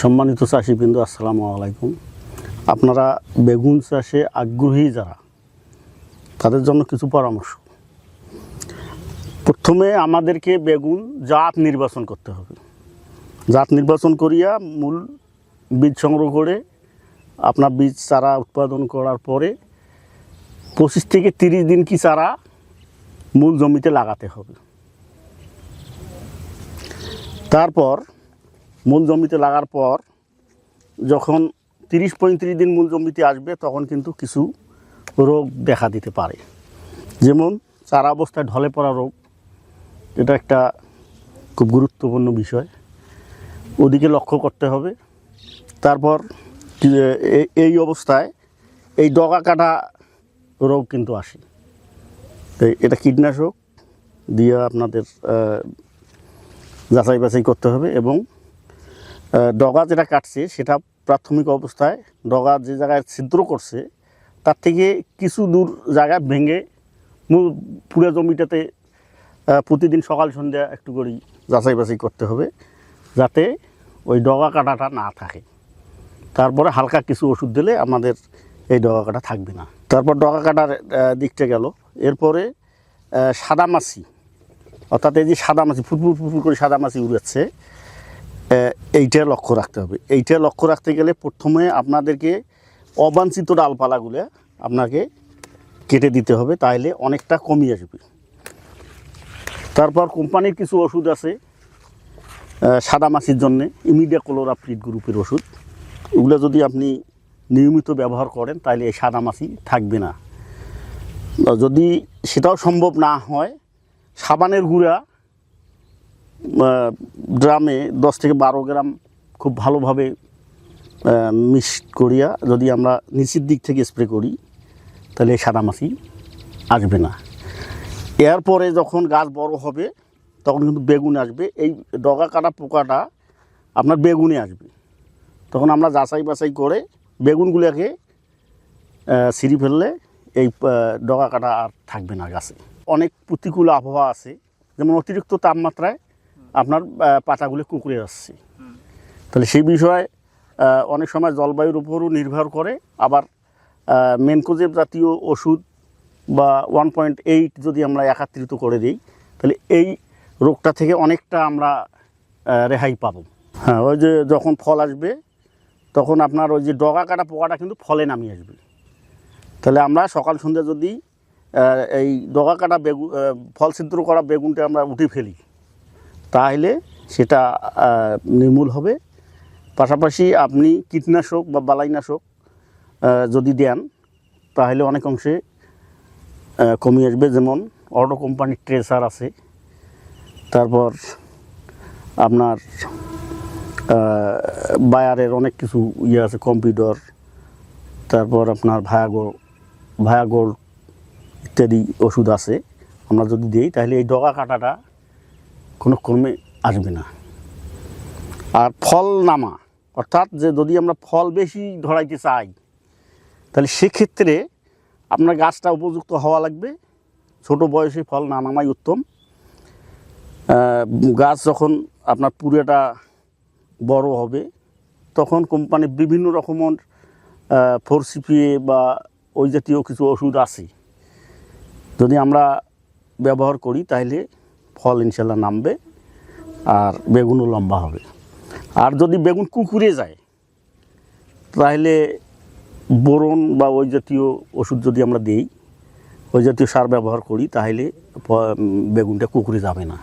সম্মানিত চাষিবৃন্দ, আসসালামু আলাইকুম। আপনারা বেগুন চাষে আগ্রহী যারা, তাদের জন্য কিছু পরামর্শ। প্রথমে আমাদেরকে বেগুন জাত নির্বাচন করতে হবে। জাত নির্বাচন করিয়া মূল বীজ সংগ্রহ করে, আপনার বীজ চারা উৎপাদন করার পরে পঁচিশ থেকে তিরিশ দিন কি চারা মূল জমিতে লাগাতে হবে। তারপর মূল জমিতে লাগার পর যখন তিরিশ পঁয়ত্রিশ দিন মূল জমিতে আসবে, তখন কিন্তু কিছু রোগ দেখা দিতে পারে। যেমন চারা অবস্থায় ঢলে পড়া রোগ, এটা একটা খুব গুরুত্বপূর্ণ বিষয়। ওদিকে লক্ষ্য করতে হবে। তারপর এই অবস্থায় এই ডগা কাটা রোগ কিন্তু আসে। এটা কীটনাশক দিয়ে আপনাদের যাচাই বাছাই করতে হবে এবং ডগা যেটা কাটছে, সেটা প্রাথমিক অবস্থায় ডগা যে জায়গায় ছিদ্র করছে, তার থেকে কিছু দূর জায়গা ভেঙে পুরো জমিটাতে প্রতিদিন সকাল, সন্ধ্যা একটু করে যাচাই বাছাই করতে হবে, যাতে ওই ডগা কাটাটা না থাকে। তারপরে হালকা কিছু ওষুধ দিলে আমাদের এই ডগা কাটা থাকবে না। তারপর ডগা কাটার দিকটা গেল। এরপরে সাদা মাছি, অর্থাৎ এই যে সাদা মাছি ফুটফুট ফুটফুট করে সাদা মাছি উড়াচ্ছে এইটা লক্ষ্য রাখতে হবে। এইটা লক্ষ্য রাখতে গেলে প্রথমে আপনাদেরকে অবাঞ্ছিত ডালপালাগুলো আপনাকে কেটে দিতে হবে, তাহলে অনেকটা কমিয়ে আসবে। তারপর কোম্পানির কিছু ওষুধ আছে সাদা মাছির জন্যে, ইমিডিয়া ক্লোরাপ্রিড গ্রুপের ওষুধ। ওগুলো যদি আপনি নিয়মিত ব্যবহার করেন, তাহলে এই সাদা মাছি থাকবে না। যদি সেটাও সম্ভব না হয়, সাবানের গুঁড়া ড্রামে দশ থেকে বারো গ্রাম খুব ভালোভাবে মিক্স করিয়া যদি আমরা নিচের দিক থেকে স্প্রে করি, তাহলে সাদা মাছি আসবে না। এরপরে যখন গাছ বড় হবে, তখন কিন্তু বেগুন আসবে। এই ডগা কাটা পোকাটা আপনার বেগুনে আসবে। তখন আমরা যাচাই বাছাই করে বেগুনগুলোকে ছিঁড়ি ফেললে এই ডগা কাটা আর থাকবে না গাছে। অনেক প্রতিকূল আবহাওয়া আছে। যেমন অতিরিক্ত তাপমাত্রায় আপনার পাতাগুলি কুকুরে আসছে তাহলে সেই বিষয়ে অনেক সময় জলবায়ুর উপরও নির্ভর করে। আবার মেনকোজেব জাতীয় ওষুধ বা ওয়ান পয়েন্ট এইট যদি আমরা একাত্রিত করে দিই, তাহলে এই রোগটা থেকে অনেকটা আমরা রেহাই পাবো। হ্যাঁ ওই যে যখন ফল আসবে, তখন আপনার ওই যে ডগা কাটা পোকাটা কিন্তু ফলে নামিয়ে আসবে। তাহলে আমরা সকাল সন্ধ্যা যদি এই ডগা কাটা বেগুন ফল ছিদ্র করা বেগুনটা আমরা উঠে ফেলি তাহলে সেটা নির্মূল হবে। পাশাপাশি আপনি কীটনাশক বা বালাইনাশক যদি দেন, তাহলে অনেক অংশে কমিয়ে আসবে। যেমন অটো কোম্পানির ট্রেসার আছে। তারপর আপনার বায়ারের অনেক কিছু ইয়ে আছে, কম্পিউটার। তারপর আপনার ভায়াগোল ভায়াগোল ইত্যাদি ওষুধ আছে। আমরা যদি দিই, তাহলে এই ডগা কাটাটা কোনো ক্রমে আসবে না। আর ফল নামা অর্থাৎ যে যদি আমরা ফল বেশি ধরাইতে চাই, তাহলে সেক্ষেত্রে আপনার গাছটা উপযুক্ত হওয়া লাগবে। ছোট বয়সে ফল না নামাই উত্তম। গাছ যখন আপনার পুরোটা বড় হবে, তখন কোম্পানি বিভিন্ন রকমের ফোর সিপিএ বা ওই জাতীয় কিছু ওষুধ আছে। যদি আমরা ব্যবহার করি, তাহলে ফল ইনশাল্লাহ নামবে আর বেগুনও লম্বা হবে। আর যদি বেগুন কুকুরে যায়, তাহলে বোরন বা ওই জাতীয় ওষুধ যদি আমরা দিই, ওই জাতীয় সার ব্যবহার করি, তাহলে বেগুনটা কুকুরে যাবে না।